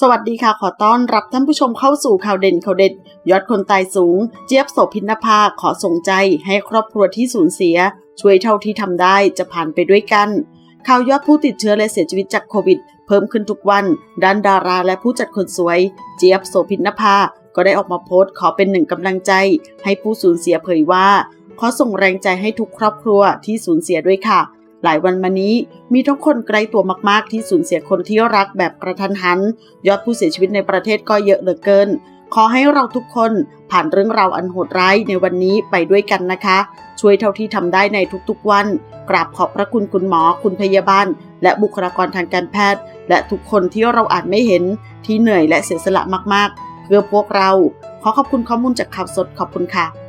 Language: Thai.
สวัสดีค่ะ ขอต้อนรับท่านผู้ชมเข้าสู่ข่าวเด่นข่าวเด็ด ยอดคนตายสูง เจี๊ยบโสพินภาขอส่งใจให้ครอบครัวที่สูญเสีย ช่วยเท่าที่ทำได้จะผ่านไปด้วยกัน ข่าวยอดผู้ติดเชื้อและเสียชีวิตจากโควิด เพิ่มขึ้นทุกวัน ด้านดาราและผู้จัดคนสวย เจี๊ยบโสพินภาก็ได้ออกมาโพสต์ขอเป็นหนึ่งกำลังใจ ให้ผู้สูญเสียเผยว่า ขอส่งแรงใจให้ทุกครอบครัวที่สูญเสียด้วยค่ะ หลายวันมานี้มีทั้งคนใกลตัวมาก ๆ ที่สูญเสียคนที่รักแบบกระทันหัน ยอดผู้เสียชีวิตในประเทศก็เยอะเหลือเกิน ขอให้เราทุกคนผ่านเรื่องราวอันโหดร้ายในวันนี้ไปด้วยกันนะคะ ช่วยเท่าที่ทำได้ในทุกๆวัน กราบขอบพระคุณคุณหมอ คุณพยาบาล และบุคลากรทางการแพทย์ และทุกคนที่เราอาจไม่เห็นที่เหนื่อยและเสียสละมาก ๆ เพื่อพวกเรา ขอขอบคุณข้อมูลจากข่าวสดขอบคุณค่ะ